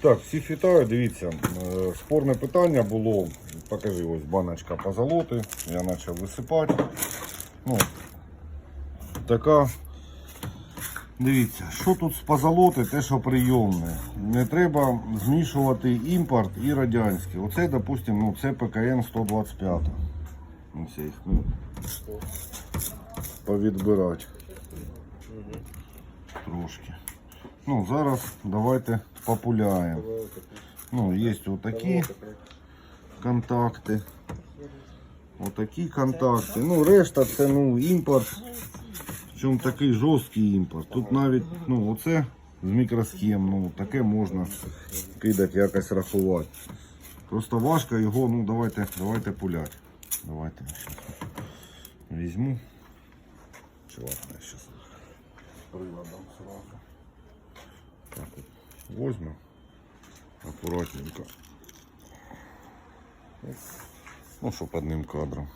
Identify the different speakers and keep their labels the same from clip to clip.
Speaker 1: Так, всіх вітаю, дивіться, е, спорне питання було. Покажи, ось баночка позолоти. Я почав висипати. Ну, така. Дивіться, що тут з позолоти, те, що прийомне. Не треба змішувати імпорт і радянський. Оце, допустимо, ну, це ПКН 125. Ось їх ну, повідбирати. Трошки. Ну, зараз давайте популяємо. Ну, є отакі контакти. Отакі контакти. Ну, решта це ну, імпорт. Причому такий жорсткий імпорт. Тут навіть, ну, оце з мікросхем, ну, таке можна кидати, якось рахувати. Просто важко його, ну давайте, давайте пуляти. Давайте візьму. Ладно, я щас приладом сразу. Возьму. Аккуратненько. Ну, щоб одним кадром.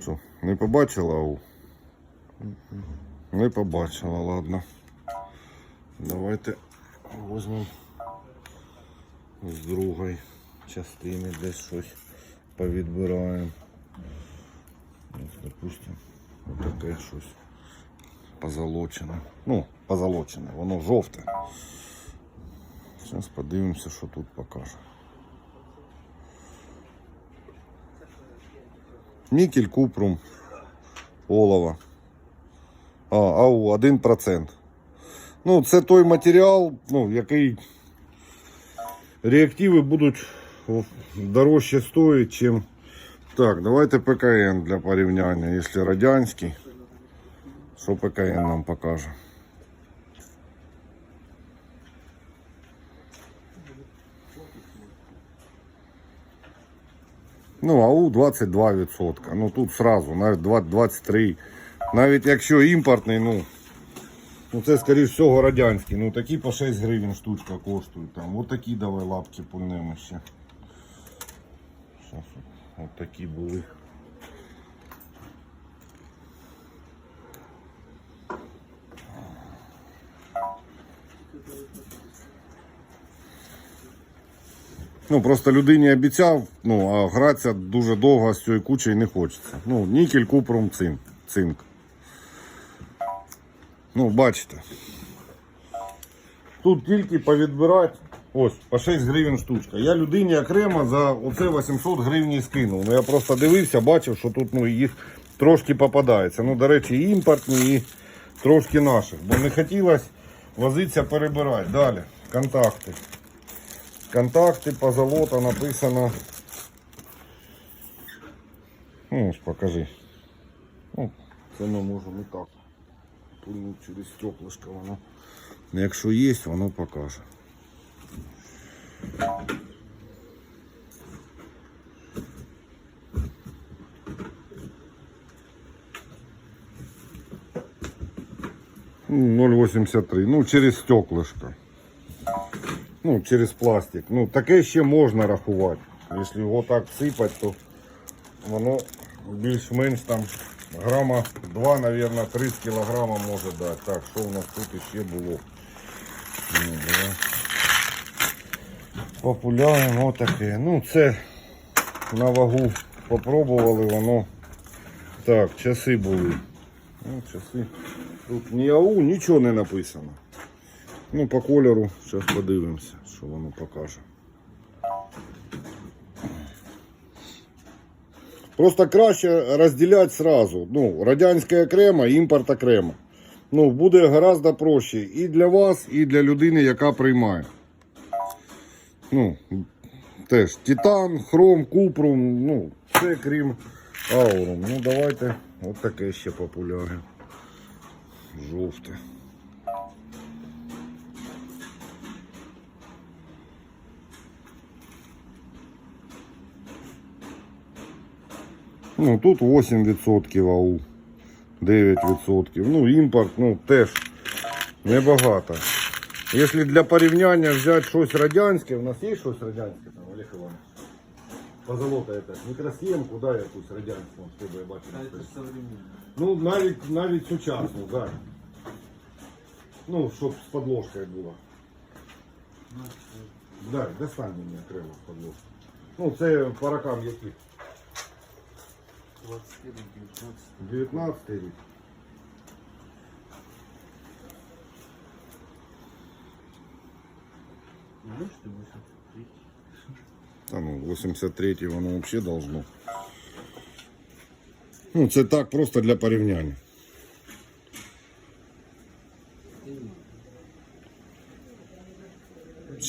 Speaker 1: Що, не побачила ау? Не побачила, ладно. Давайте візьмемо з другої частини десь щось повідбираємо. Ось, допустим, отаке щось позолочене. Ну, позолочене, воно жовте. Зараз подивимося, що тут покаже. Нікель, купрум, олово. А, ау, 1%. Ну, це той матеріал, ну, який реактиви будуть дорожче стоїть, чим. Так, давайте ПКН для порівняння, якщо радянський. Що ПКН нам покаже? Ну, АУ 22%. Ну тут сразу, навіть 20 23. Навіть якщо імпортний, ну, ну це скоріш всього радянський. Ну такі по 6 гривень штучка коштують. Там. От такі давай лапки пульнемо ще. От такі були. Ну, просто людині обіцяв, ну, а гратися дуже довго з цією кучею не хочеться. Ну, нікель, купрум, цинк. цинк. Ну, бачите. Тут тільки повідбирати, ось, по 6 гривень штучка. Я людині окремо за оце 800 гривень скинув. Ну, я просто дивився, бачив, що тут ну, їх трошки попадається. Ну, до речі, і імпортні, і трошки наших. Бо не хотілося возитися перебирати. Далі, контакти. Контакти позолота написано. Ну, ось покажи. Ну, це ми можемо і так. Пульнути через стеклышко воно. Ну, Якщо є, воно покаже. Ну, 0,83. Ну, через стеклышко. Ну, через пластик. Ну, таке ще можна рахувати. Якщо його так сипати, то воно більш-менш там грама 2, мабуть, 3 кілограма може дати. Так, що у нас тут ще було? Ну, давай. Популяємо отаке. Ну, це на вагу попробували, воно. Так, часи були. Ну, часи. Тут ні АУ, нічого не написано. Ну, по кольору, зараз подивимося, що воно покаже. Просто краще розділяти сразу. Ну, радянське окремо, імпорт окремо. Ну, буде гораздо проще і для вас, і для людини, яка приймає. Ну, теж титан, хром, купрум, ну, все крім аурум. Ну, давайте от таке ще популярне. Жовте. Ну, тут 8% АУ, 9%. Ну, імпорт, ну, теж небагато. Якщо для порівняння взяти щось радянське, у нас є щось радянське там, Олег Іванович? Позолота якась. Мікросхемку, да, якусь радянську, в тебе я бачив.
Speaker 2: А это современно.
Speaker 1: Ну, навіть, навіть сучасну, так. Да. Ну, щоб з подложкою було.
Speaker 2: Ну,
Speaker 1: Да, достань мені окремо подложку. Ну, це по рокам яких?
Speaker 2: 21, 19.
Speaker 1: 19 рік.
Speaker 2: Ну, 83.
Speaker 1: Та ну, 83 воно взагалі должно. Ну, це так просто для порівняння.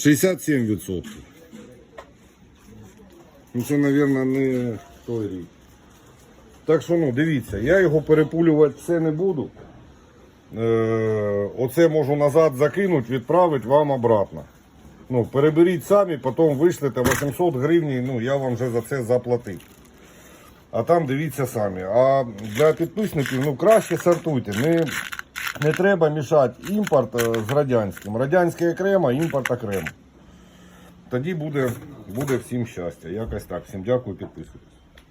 Speaker 2: И
Speaker 1: 67%. Ну це, мабуть, не той рік. Так що, ну, дивіться, я його перепулювати все не буду. Е, оце можу назад закинути, відправити вам обратно. Ну, переберіть самі, потім вишлете 800 гривень, ну я вам вже за це заплатив. А там дивіться самі. А для підписників ну, краще сортуйте. Не, не треба мішати імпорт е, з радянським. Радянське окремо, імпорт окремо. Тоді буде, буде всім щастя. Якось так. Всім дякую, підписуйтесь.